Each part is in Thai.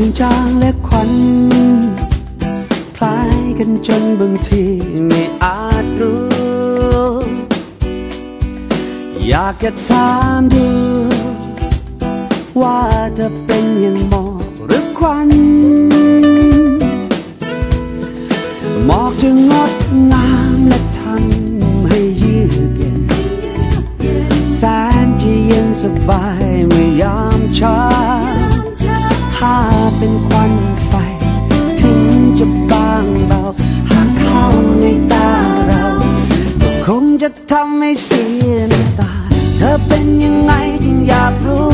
หมอกจางและควัน คล้ายกันจนบางทีไม่อาจรู้ อยากจะถามดู ว่าจะเป็นอย่างหมอกหรือควันหมอกจะงดงามและทำให้ยือเย็นแสนจะเย็นสบายเมื่อย ทำให้เสียน้ำตา เธอเป็นยังไงจึงอยากรู้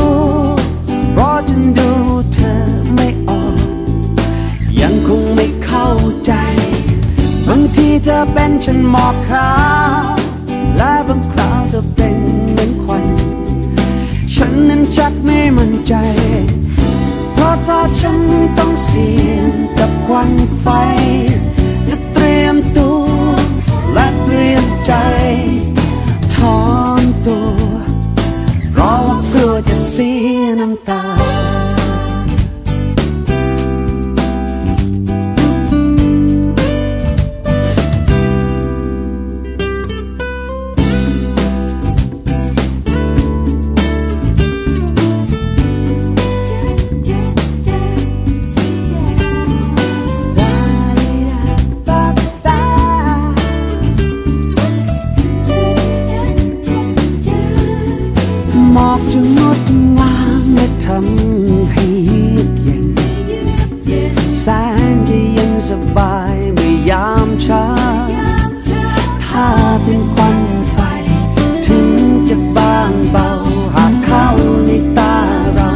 เพราะฉันดูเธอไม่ออก ยังคงไม่เข้าใจ บางทีเธอเป็นฉันหมอกขาวและบางคราวเธอเป็นเหมือนควัน ฉันนั้นชักไม่มั่นใจ เพราะถ้าฉันต้องเสี่ยงกับควันไฟ เป็นควันไฟ ถึงจะบางเบา หากเข้าในตาเรา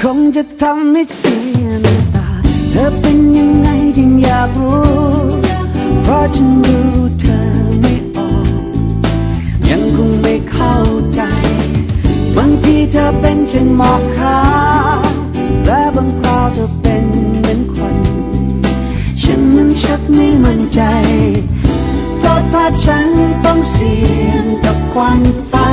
คงจะทำให้เสียน้ำตา เธอเป็นยังไงจึงอยากรู้ เพราะฉันดูเธอไม่ออก ยังคงไม่เข้าใจ บางทีเธอเป็นเช่นหมอกขาวและบางคราวเธอเป็นเหมือนควันฉันนั้นชักไม่มั่นใจ เพรา